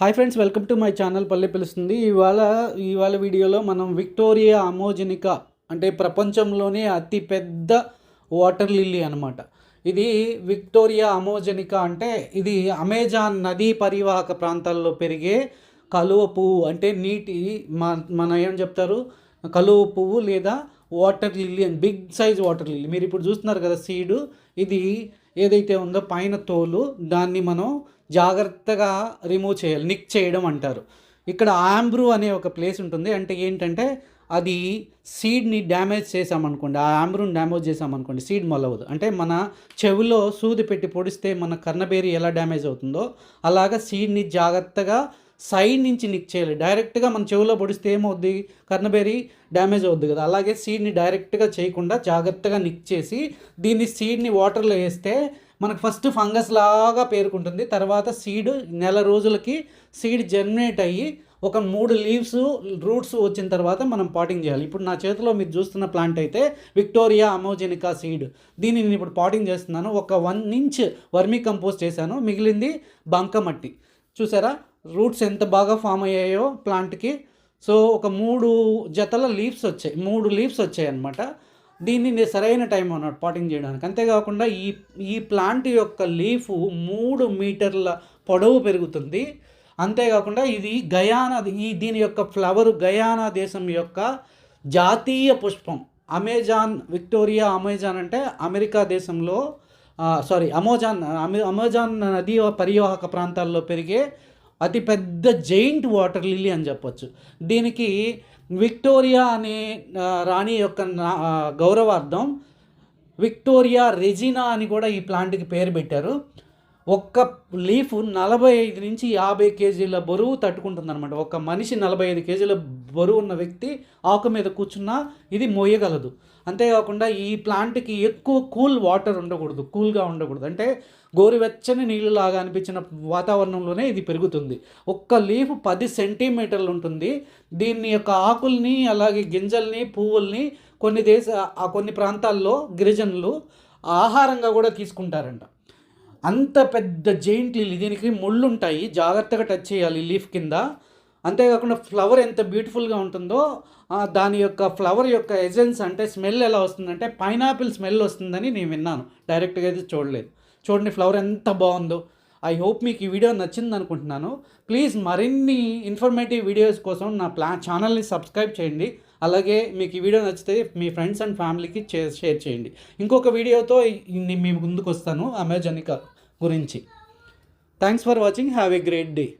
Hi friends welcome to my channel పల్లె పిలుస్తుంది. ఇవాళ ఇవాళ వీడియోలో మనం విక్టోరియా అమోజనిక అంటే ప్రపంచంలోనే అతిపెద్ద వాటర్ లిల్లీ అనమాట ఇది విక్టోరియా అమోజనిక అంటే ఇది అమెజాన్ నదీ పరివాహక ప్రాంతాల్లో పెరిగే కలువ పువ్వు అంటే నీటి మన ఏం చెప్తారు? కలువ పువ్వు లేదా water lily and big size water lily. మీరు ఇప్పుడు చూస్తున్నారు కదా సీడు. ఇది ఏదైతే ఉందో పైన తోలు దాన్ని మనం జాగ్రత్తగా రిమూవ్ చేయాలి. నిక్ చేయడం అంటారు. ఇక్కడ ఆంబ్రూ అనే ఒక ప్లేస్ ఉంటుంది. అంటే ఏంటంటే అది సీడ్ని డ్యామేజ్ చేసామనుకోండి ఆ ఆంబ్రూని డ్యామేజ్ చేసామనుకోండి సీడ్ మొలవదు. అంటే మన చెవిలో సూది పెట్టి పొడిస్తే మన కర్ణబేరి ఎలా డ్యామేజ్ అవుతుందో అలాగా సీడ్ని జాగ్రత్తగా సైడ్ నుంచి నిక్ చేయాలి. డైరెక్ట్గా మన చెవిలో పొడిస్తే ఏమవుద్ది? కర్ణబేరి డ్యామేజ్ అవుద్ది కదా. అలాగే సీడ్ని డైరెక్ట్గా చేయకుండా జాగ్రత్తగా నిక్ చేసి దీన్ని సీడ్ని వాటర్లో వేస్తే మనకు ఫస్ట్ ఫంగస్ లాగా పేరుకుంటుంది. తర్వాత సీడ్ నెల రోజులకి సీడ్ జర్మినేట్ అయ్యి ఒక మూడు లీవ్స్ రూట్స్ వచ్చిన తర్వాత మనం పాటింగ్ చేయాలి. ఇప్పుడు నా చేతిలో మీరు చూస్తున్న ప్లాంట్ అయితే విక్టోరియా అమోజెనికా సీడ్ దీన్ని నేను ఇప్పుడు పాటింగ్ చేస్తున్నాను. ఒక వన్ ఇంచ్ వర్మీ కంపోస్ట్ చేశాను. మిగిలింది బంకమట్టి చూసారా? రూట్స్ ఎంత బాగా ఫామ్ అయ్యాయో ప్లాంట్కి సో ఒక మూడు జతల లీవ్స్ వచ్చాయి. మూడు లీవ్స్ వచ్చాయి అనమాట దీన్ని సరైన టైం అన్నాడు పాటింగ్ చేయడానికి. అంతేకాకుండా ఈ ఈ ప్లాంట్ యొక్క లీఫ్ మూడు మీటర్ల పొడవు పెరుగుతుంది. అంతేకాకుండా ఇది గయానా ఈ దీని యొక్క ఫ్లవర్ గయానా దేశం యొక్క జాతీయ పుష్పం. అమెజాన్ విక్టోరియా అమెజాన్ అంటే అమెరికా దేశంలో సారీ అమోజాన్ అమెజాన్ నది పరివాహక ప్రాంతాల్లో పెరిగే అతిపెద్ద జైంట్ వాటర్ లిల్లీ అని చెప్పొచ్చు. దీనికి విక్టోరియా అనే రాణి యొక్క గౌరవార్థం విక్టోరియా రెజినా అని కూడా ఈ ప్లాంట్కి పేరు పెట్టారు. ఒక్క లీఫ్ నలభై ఐదు నుంచి యాభై కేజీల బరువు తట్టుకుంటుంది అనమాట ఒక మనిషి నలభై ఐదు కేజీల బరువు ఉన్న వ్యక్తి ఆకు మీద కూర్చున్నా ఇది మోయగలదు అంతేకాకుండా ఈ ప్లాంట్కి ఎక్కువ కూల్ వాటర్ ఉండకూడదు కూల్గా ఉండకూడదు. అంటే గోరువెచ్చని నీళ్ళలాగా అనిపించిన వాతావరణంలోనే ఇది పెరుగుతుంది. ఒక్క లీఫ్ పది సెంటీమీటర్లు ఉంటుంది. దీన్ని యొక్క ఆకుల్ని అలాగే గింజల్ని పువ్వుల్ని కొన్ని దేశ కొన్ని ప్రాంతాల్లో గిరిజనులు ఆహారంగా కూడా తీసుకుంటారంట. అంత పెద్ద జైంట్ లిల్లీ దీనికి ముళ్ళు ఉంటాయి జాగ్రత్తగా టచ్ చేయాలి లీఫ్ కింద. అంతేకాకుండా ఫ్లవర్ ఎంత బ్యూటిఫుల్గా ఉంటుందో దాని యొక్క ఫ్లవర్ యొక్క ఎజెన్స్ అంటే స్మెల్ ఎలా వస్తుందంటే పైనాపిల్ స్మెల్ వస్తుందని నేను విన్నాను. డైరెక్ట్గా అయితే చూడలేదు. చూడండి ఫ్లవర్ ఎంత బాగుందో. ఐ హోప్ మీకు ఈ వీడియో నచ్చింది అనుకుంటున్నాను ప్లీజ్ మరిన్ని ఇన్ఫర్మేటివ్ వీడియోస్ కోసం నా ప్లా ఛానల్ని సబ్స్క్రైబ్ చేయండి. అలాగే మీకు ఈ వీడియో నచ్చితే మీ ఫ్రెండ్స్ అండ్ ఫ్యామిలీకి షేర్ చేయండి. ఇంకొక వీడియోతో మీ ముందుకు వస్తాను అమెజానికా. గురించి. Thanks for watching have a great day